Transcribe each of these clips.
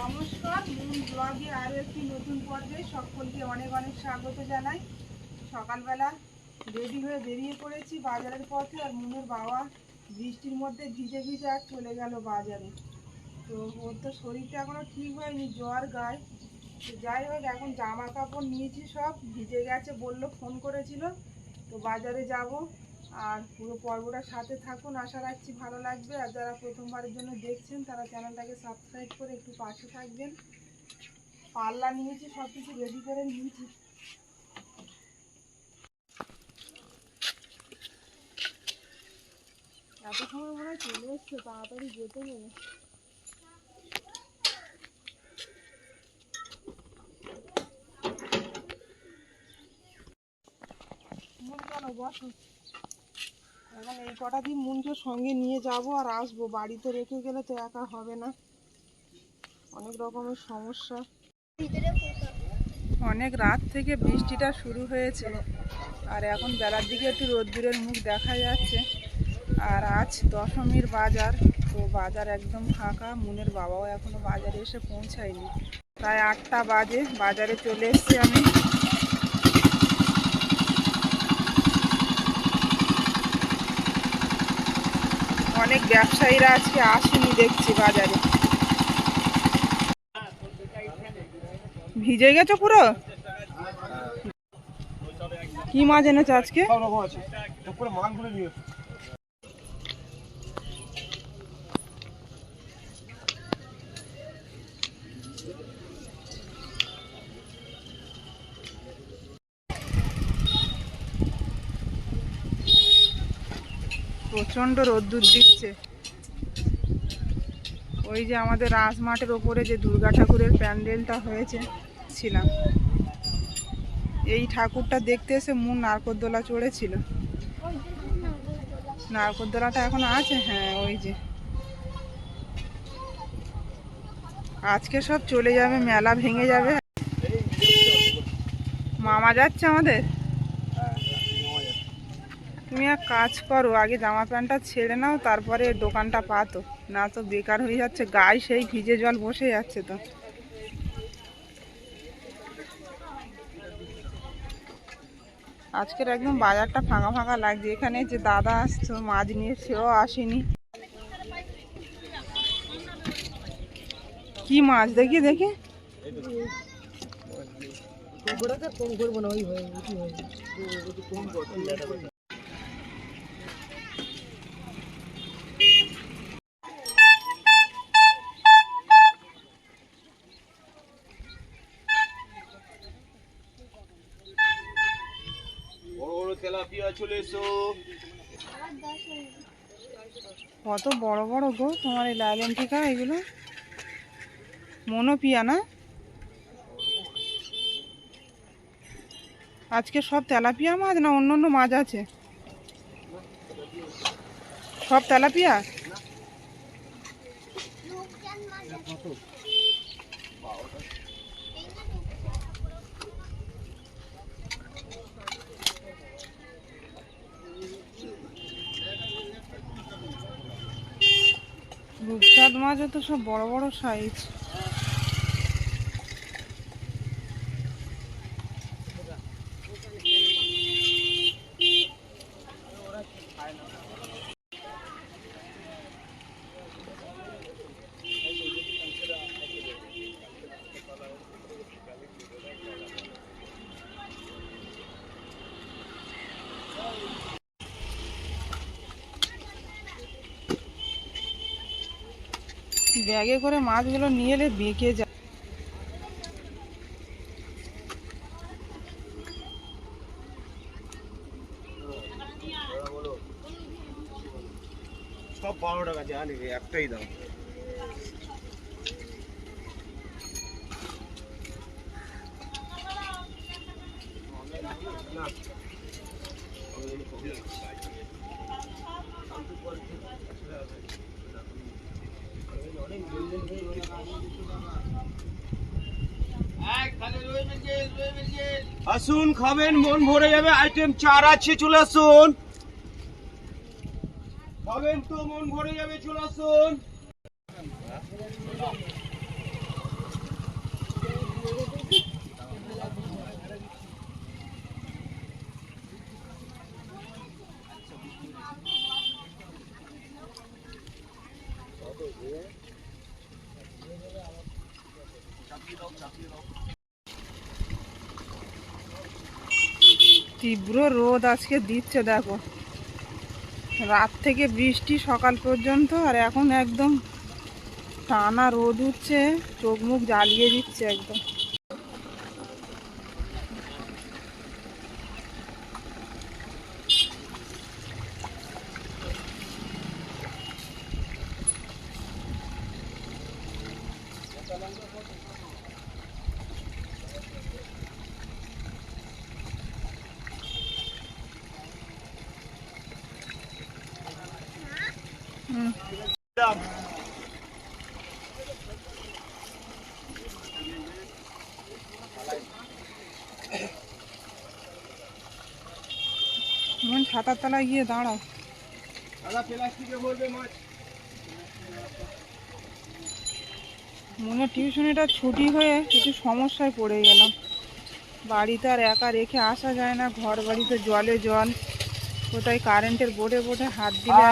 নমস্কার মুন ব্লগে আরও একটি নতুন পর্বে সকলকে অনেক অনেক স্বাগত জানাই। সকালবেলা রেডি হয়ে বেরিয়ে পড়েছি বাজারের পথে আর মুনের বাবা বৃষ্টির মধ্যে ভিজে ভিজে আর চলে গেল বাজারে। তো ওর তো শরীরটা এখনও ঠিক হয়নি, জ্বর গায়ে। তো যাই হোক, এখন জামা কাপড় নিয়েছি সব, ভিজে গেছে বলল, ফোন করেছিল। তো বাজারে যাব। আর পুরো পর্বটার সাথে থাকুন। আশা রাখছি ভালো লাগবে। আর যারা প্রথমবারের জন্য দেখছেন, তারা চ্যানেলটাকে সাবস্ক্রাইব করে একটু পাশে থাকবেন। পাল্লা নিয়েছি সব কিছু রেডি করে নিয়েছি। এত সময় মনে হয় চলে এসছে, তাড়াতাড়ি যেতে কেন বসো? এখন এই কটা দিন মনকে সঙ্গে নিয়ে যাব আর আসব। বাড়িতে রেখে গেলে তো একা হবে না। অনেক রকমের সমস্যা। অনেক রাত থেকে বৃষ্টিটা শুরু হয়েছে। আর এখন বেলার দিকে একটু রোদ্দুরের মুখ দেখা যাচ্ছে। আর আজ দশমীর বাজার। তো বাজার একদম ফাঁকা। মুনের বাবাও এখনও বাজারে এসে পৌঁছায়নি। প্রায় আটটা বাজে। বাজারে চলে এসেছি আমি। অনেক ব্যবসায়ীরা আজকে আসেনি দেখছি বাজারে। ভিজে গেছো পুরো? কি মাছ এনেছো আজকে? প্রচণ্ড রোদ্দুর দিচ্ছে। ওই যে আমাদের রাজমাঠের ওপরে যে দুর্গা ঠাকুরের প্যান্ডেলটা হয়েছে, ছিলাম। এই ঠাকুরটা দেখতে এসে মন নারকোদ্দোলা চড়েছিল। নারকোদ্দোলাটা এখন আছে? হ্যাঁ ওই যে। আজকে সব চলে যাবে, মেলা ভেঙে যাবে। মামা যাচ্ছে আমাদের? তুমি এক কাজ করো, আগে জামা প্যান্টটা ছেড়ে নাও, তারপরে দোকানটা পাতো। না তো বেকার হয়ে যাচ্ছে, গায়ে সেই ভিজে জল বসে যাচ্ছে তো। আজকের একদম বাজারটা ফাঁকা ফাঁকা লাগছে, এখানে যে দাদা আসছো, মাছ নিয়ে, সেও আসেনি। কি মাছ? দেখি দেখি। বড় কত বড় বড় গো, তোমার এই লাল টিকা, এগুলো? মনোপিয়া না? আজকে সব তেলাপিয়া মাছ না অন্য অন্য মাছ আছে? সব তেলাপিয়া? মাছও তো সব বড় বড় সাইজ ব্যাগে করে মাছগুলো নিয়ে এলে বেঁকে যায়। সব বারো টাকা যা নেবে একটাই দাম। আসুন, খাবেন, মন ভরে যাবে আইটেম চার আছে, চলে আসুন। খাবেন তো, মন ভরে যাবে, চলে আসুন। চাপিয়ে দাও চাপিয়ে দাও। তীব্র রোদ আজকে দিচ্ছে, দেখো। রাত থেকে বৃষ্টি সকাল পর্যন্ত, আর এখন একদম টানা রোদ উঠছে, চোখ মুখ জ্বালিয়ে দিচ্ছে একদম। ছাতার তলায় গিয়ে দাঁড়াও। মনে টিউশনিটা ছুটি হয়ে একটু সমস্যায় পড়ে গেলাম। বাড়িতে আর একা রেখে আসা যায় না ঘর বাড়িতে জলে জল। কোথায় কারেন্টের বোর্ডে বোর্ডে হাত দিলে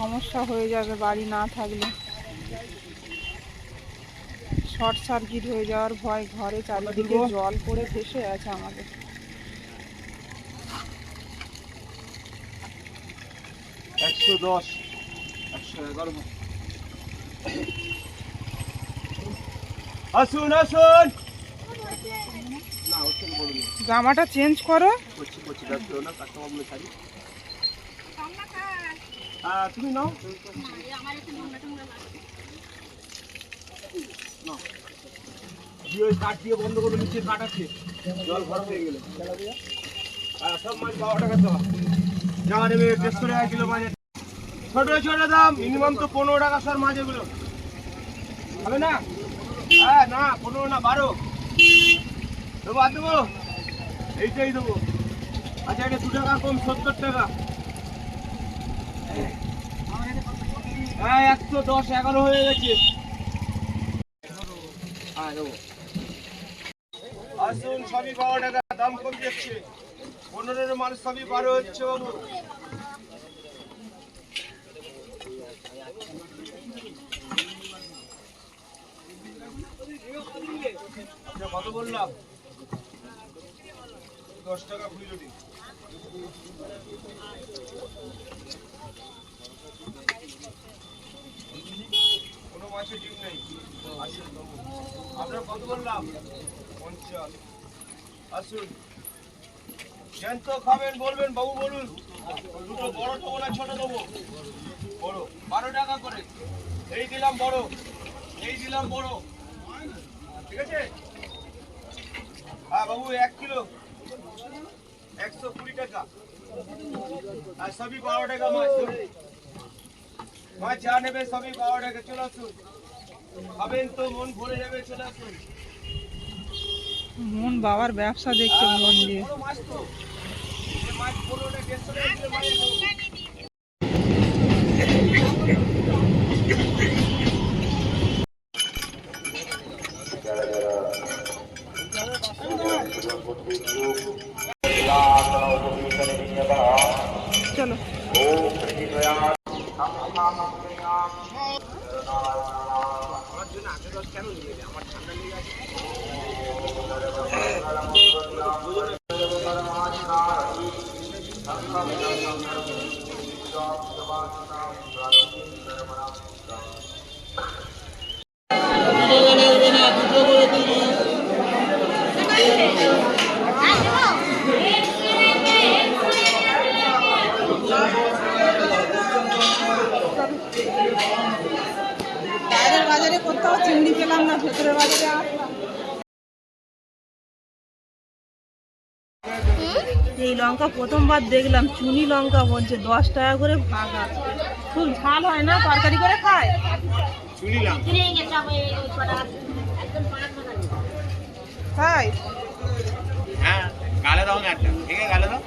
সমস্যা হয়ে যাবে বাড়ি না থাকলে। শর্ট সার্কিট হয়ে যাওয়ার ভয় ঘরে চারিদিকে জল পড়ে ভেসে আছে আমাদের। একশো দশ একশো এগারো আসুন আসুন! জামাটা চেঞ্জ করো। করছি করছি ব্যস্ত না কাস্টমার বলে ছাড়ি। হ্যাঁ তুমি নাও। নাও। দিয়ে ওই কাঠ দিয়ে বন্ধ করে নিচে কাঠ আছে। জল ভরা হয়ে গেলে। সব মাছ বারো টাকা দেওয়া। যা নেবে দেড়শো টাকা কিলো মাছ ছোট ছোট দাম মিনিমাম তো পনেরো টাকা সর মাছ এগুলো। হবে না? হ্যাঁ না, পনেরো না, বারো। দেবো, আর দেবো? এইটাই দেবো। আচ্ছা এটা দু টাকা কম, সত্তর টাকা। হ্যাঁ একশো দশ, এগারো হয়ে গেছে। হ্যাঁ দেবো। আসুন, সবই বারো টাকা, দাম কম যাচ্ছে। পনেরোর মানুষ সবই বারো হচ্ছে, বাবু। বললাম। দশ টাকা দিন কোনো মাছের ডিম নেই। আপনার কত বললাম? পঞ্চাশ। আসুন। জ্যান্ত খাবেন, বলবেন, বাবু, বলুন। দুটো বড় দেবো না ছোট দেবো বড়। বারো টাকা করে। এই দিলাম বড়। এই দিলাম বড়। ঠিক আছে? হ্যাঁ বাবু এক কিলো। একশো কুড়ি টাকা। আর সবই বারো টাকা মাছ মাছ যা নেবে সবই বারো টাকা চলে আসুন। খাবেন তো মন ভরে যাবে চলে আসুন। মন বাবার ব্যবসা দেখছে মন দিয়ে। মাছ তো। মাছ পনেরোটা দেড়শো টাকা 前头有 lebih 块钱 লঙ্কা প্রথমবার দেখলাম চুনি লঙ্কা বলছে দশ টাকা করে ভাগ আছে। খুব ঝাল হয় না? তরকারি করে খায়? তাই হ্যাঁ গালে দাও একটা। ঠিক আছে গালে দাও।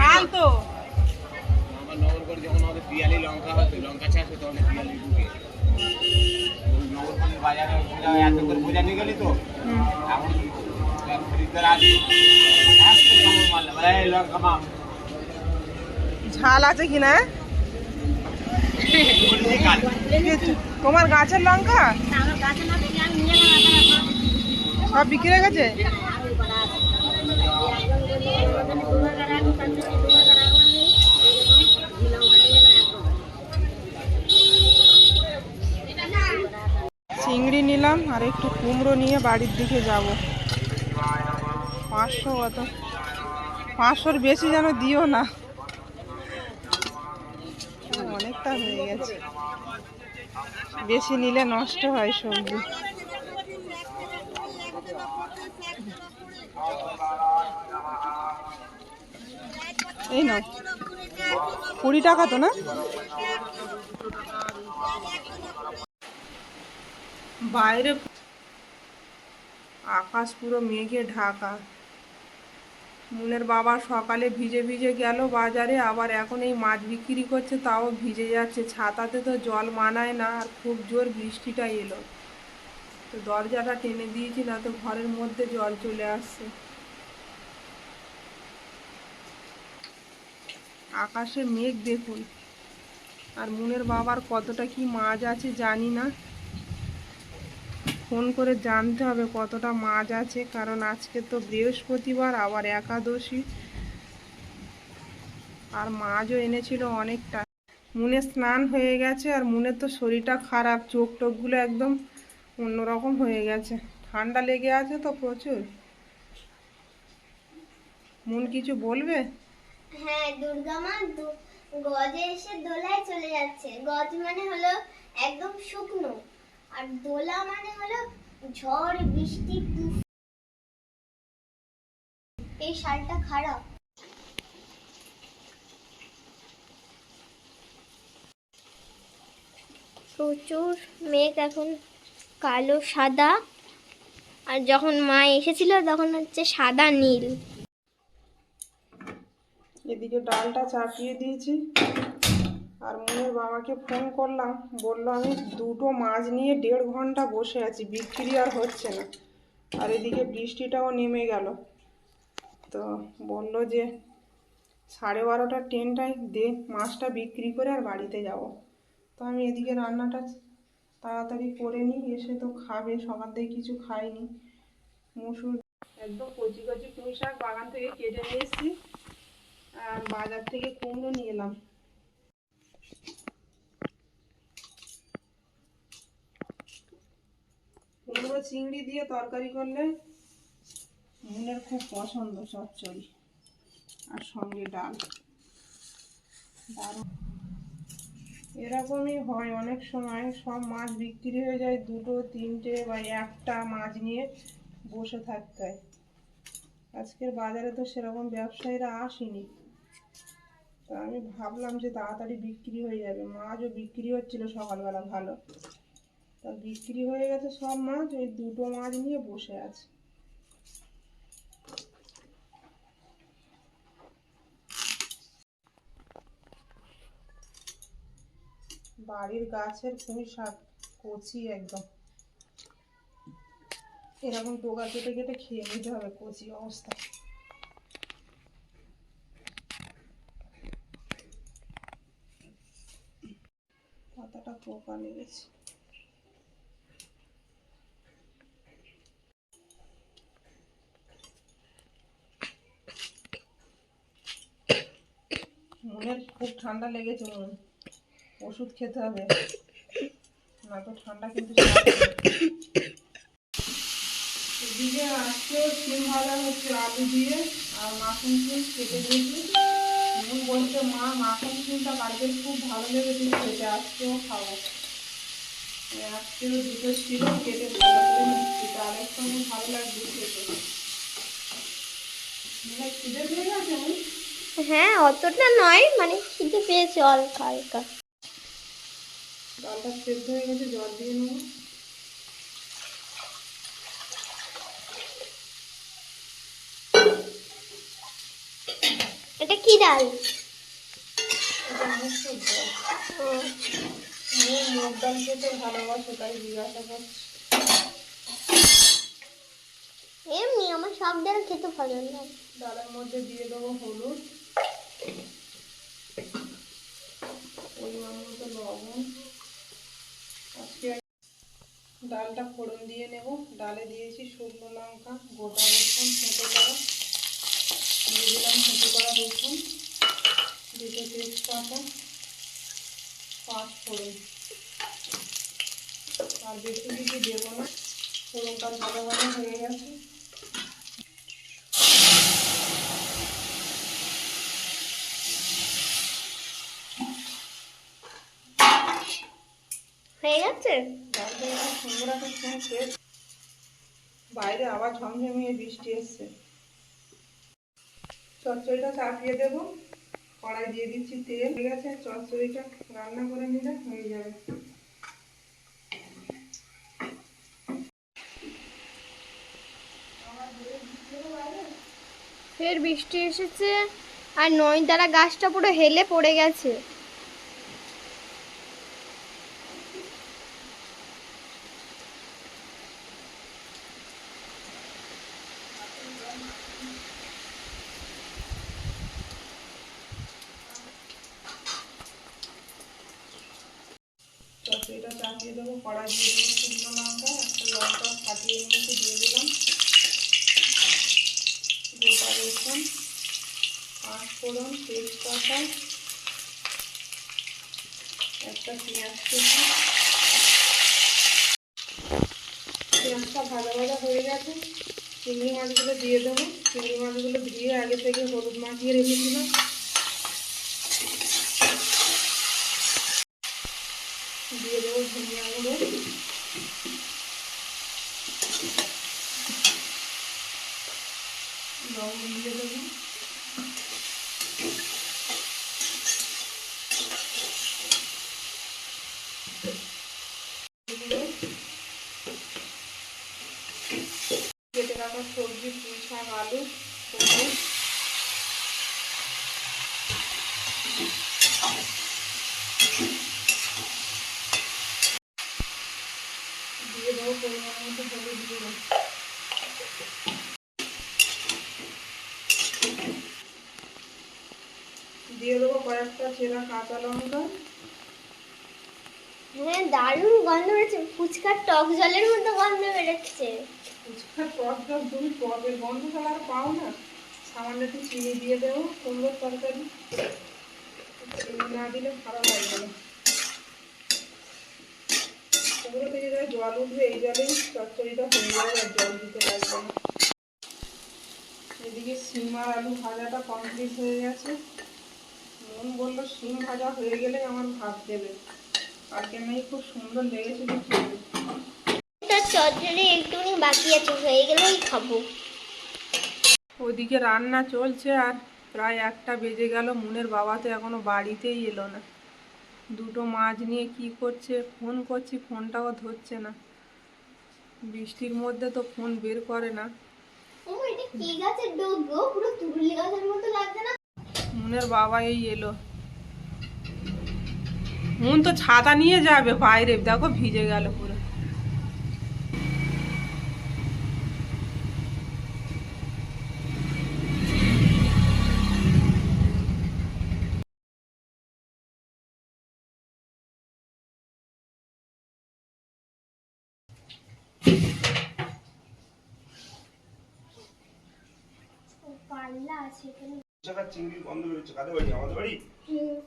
খাল তো। আমার নগরকর যখন আমাদের পিয়ালি লঙ্কা হতো লঙ্কা চাষ হতো অনেক পিয়ালি ঢুকে। ওই বাজারে এত করে বোঝা নিয়ে গেলি তো? এখন ঝাল আছে কিনা? তোমার গাছের লঙ্কা? সব বিক্রি হয়ে গেছে? চিংড়ি নিলাম আর একটু কুমড়ো নিয়ে বাড়ির দিকে যাব। পাঁচশো কত? পাঁচশোর বেশি যেন দিও না। অনেকটা হয়ে গেছে। বেশি নিলে নষ্ট হয় সবজি। এই নাও। কুড়ি টাকা তো না? বাইরে আকাশ পুরো মেঘে ঢাকা। মুনের বাবা সকালে ভিজে ভিজে গেল বাজারে, আবার এখন এই মাছ বিক্রি করছে তাও ভিজে যাচ্ছে। ছাতাতে তো জল মানায় না, আর খুব জোর বৃষ্টিটা এলো। তো দরজাটা টেনে দিয়েছি, না তো ঘরের মধ্যে জল চলে আসছে। আকাশে মেঘ দেখুন, আর মুনের বাবার কতটা কি মাছ আছে জানি না। ফোন করে জানতে হবে কতটা মাছ আছে, কারণ আজকে তো বৃহস্পতিবার, আবার একাদশী। আর মাছও এনেছিল অনেকটা। মুনে স্নান হয়ে গেছে, আর মুনের তো শরীরটা খারাপ চোখ টোকগুলো একদম অন্যরকম হয়ে গেছে। ঠান্ডা লেগে আছে তো প্রচুর। মন কিছু বলবে? হ্যাঁ দুর্গা মা গজে এসে দোলায় চলে যাচ্ছে। গজ মানে হলো একদম শুকনো। আর দোলা মানে হলো ঝড়, বৃষ্টি এই শালটা খারাপ। প্রচুর মেঘ এখন কালো, সাদা। আর যখন মা এসেছিল তখন হচ্ছে সাদা নীল। এদিকে ডালটা চাপিয়ে দিয়েছি। আর মনের বাবাকে ফোন করলাম, বলল আমি দুটো মাছ নিয়ে দেড় ঘণ্টা বসে আছি, বিক্রি আর হচ্ছে না। আর এদিকে বৃষ্টিটাও নেমে গেল। তো বলল যে সাড়ে বারোটার ট্রেনটায় দে, মাছটা বিক্রি করে আর বাড়িতে যাব। তো আমি এদিকে রান্নাটা তাড়াতাড়ি করে নিই, এসে তো খাবে সকাল থেকে কিছু খাইনি। মুসুর একদম কচি কচি পুঁই শাক বাগান থেকে কেটে নিয়ে এসেছি, আর বাজার থেকে কুমড়ো নিয়ে এলাম। কুমড়ো চিংড়ি দিয়ে তরকারি করলে মুনের খুব পছন্দ চচ্চড়ি আর সঙ্গে ডাল। দারুণ। এরকমই হয় অনেক সময়। সব মাছ বিক্রি হয়ে যায় দুটো তিনটে বা একটা মাছ নিয়ে বসে থাকতে হয়। আজকের বাজারে তো সেরকম ব্যবসায়ীরা আসেনি। তা আমি ভাবলাম যে তাড়াতাড়ি বিক্রি হয়ে যাবে। মাছও বিক্রি হচ্ছিল সকালবেলা ভালো। তা বিক্রি হয়ে গেছে সব মাছ, ওই দুটো মাছ নিয়ে বসে আছে। বাড়ির গাছের পুঁই শাক, কচি একদম। এরকম টোকা কেটে কেটে খেয়ে নিতে হবে কচি অবস্থায় পোকা লেগেছে মনের খুব ঠান্ডা লেগেছে মন ওষুধ খেতে হবে। না তো ঠান্ডা কিন্তু আজকেও সিম ভাজা হচ্ছে আলু দিয়ে আর মাখন কেটে দিয়েছি। মন বলছে মা মাখন সিমটা বাড়িতে খুব ভালো লেগেছে খেতে আজকেও খাব আজকেও দুটো ছিল কেটে ভালো করে নিচ্ছি তাহলে সঙ্গে ভালো লাগবে খেতে। মানে খিদে পেয়ে গেছে হ্যাঁ অতটা নয় মানে খিদে পেয়েছে অল্প হালকা। ডালটা সেদ্ধ হয়ে গেছে জল দিয়ে নেব। এটা কি ডাল? এমনি আমার সব ডাল খেতে ভালো লাগে। ডালের মধ্যে দিয়ে দেবো হলুদ, পরিমাণ মতো লবণ। আজকে ডালটা ফোড়ন দিয়ে নেব। ডালে দিয়েছি শুকনো লঙ্কা, গোটা রসুন থেঁতো করা দিয়ে দিলাম থেঁতো করা রসুন দুটো তেজপাতা পাঁচ ফোড়ন আর বেশি কিছু দেবো না ফোড়নটা ভালো ভালো হয়ে গেছে? হয়ে গেছে সুন্দর একটা বাইরে আবার ঝমঝমিয়ে বৃষ্টি এসছে। চচ্চড়িটা চাপিয়ে দেবো। কড়াই দিয়ে দিচ্ছি তেল। ঠিক আছে, চচ্চড়িটা রান্না করে নিলে হয়ে যাবে। ফের বৃষ্টি এসেছে, আর নয়নতারা গাছটা পুরো হেলে পড়ে গেছে চচ্চড়িটা চাপিয়ে দিয়ে দেবো শুকনো লঙ্কা একটা লঙ্কা ফাটিয়ে নিয়েছি দিয়ে দিলাম। গোটা রসুন পাঁচ ফোড়ন, তেজপাতা, একটা পেঁয়াজ কেটে পেঁয়াজটা ভাজা ভাজা হয়ে গেছে। চিংড়ি মাছগুলো দিয়ে দেবো। চিংড়ি মাছগুলো ধুয়ে আগে থেকে হলুদ মাখিয়ে রেখেছিলাম দিয়ে দেবো ধনিয়া গুঁড়ো লবণ দিয়ে দেবো এগুলো কেটে রাখা সবজি পুঁই শাক আলু সবজি দিয়ে দেবো পরিমাণ মতো হলুদ গুঁড়ো দিয়ে দেবো চেরা কাঁচা লঙ্কা হ্যাঁ দারুণ গন্ধ বেরোচ্ছে। ফুচকার টক জলের মতো গন্ধ বেরোচ্ছে। ফুচকার টক টক তুমি টকের গন্ধ তাহলে আর পাও না। সামান্য একটু চিনি দিয়ে দেবো সুন্দর তরকারি। চিনি না দিলে ভালো লাগবে না। ওগুলো থেকে যা জল উঠবে এই জলেই চচ্চড়িটা হয়ে যাবে আর জল দিতে লাগবে না। এদিকে সিম আর আলু ভাজাটা কমপ্লিট হয়ে গেছে। মন বলল সিম ভাজা হয়ে গেলে আমার ভাত দেবে। কালকে মেয়ে খুব সুন্দর লেগেছিল একটুখানি বাকি আছে হয়ে গেলেই খাব। ওদিকে রান্না চলছে আর প্রায় একটা বেজে গেল মুনের বাবা তো এখনও বাড়িতেই এলো না। দুটো মাছ নিয়ে কি করছে ফোন করছি ফোনটাও ধরছে না। বৃষ্টির মধ্যে তো ফোন বের করে না। ও এটা কি গাছের ডোক গো? পুরো তুরুলি গাছের মতো লাগছে না? মুনের বাবা এই এলো। মুন তো ছাতা নিয়ে যাবে বাইরে। দেখো ভিজে গেল পুরো পাল্লা আছে এখানে জায়গার চিংড়ির গন্ধ বেরোচ্ছে কাদের বাড়ি? আমাদের বাড়ি?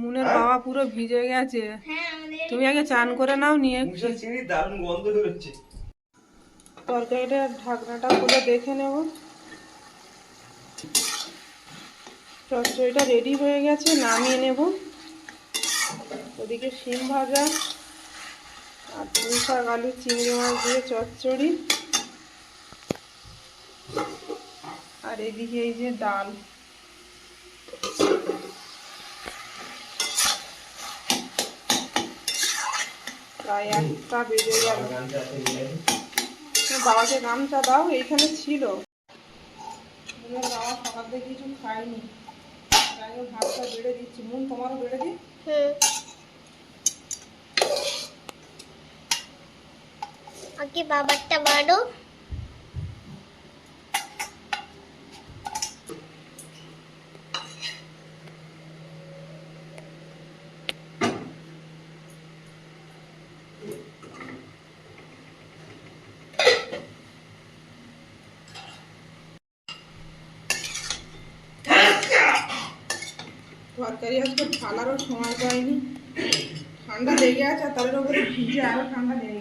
মুনের বাবা পুরো ভিজে গেছে। হ্যাঁ তুমি আগে চান করে নাও নিয়ে চিংড়ির দারুণ গন্ধ বেরোচ্ছে। তরকারিটার ঢাকনাটা খুলে দেখে নেব। চচ্চড়িটা রেডি হয়ে গেছে নামিয়ে নেব। ওদিকে শিম ভাজা আর পুঁই শাক আলু চিংড়ি মাছ দিয়ে চচ্চড়ি। আর এদিকে এই যে ডাল। কিছু খায়নি তাই ভাতটা বেড়ে দিচ্ছি। মন তোমারও বেড়ে দিই? আগে বাবারটা বাড়ো তরকারি আজকে ফালারও সময় পাইনি। ঠান্ডা লেগে আছে আর তাদের উপরে ভিজে আরও ঠান্ডা লেগে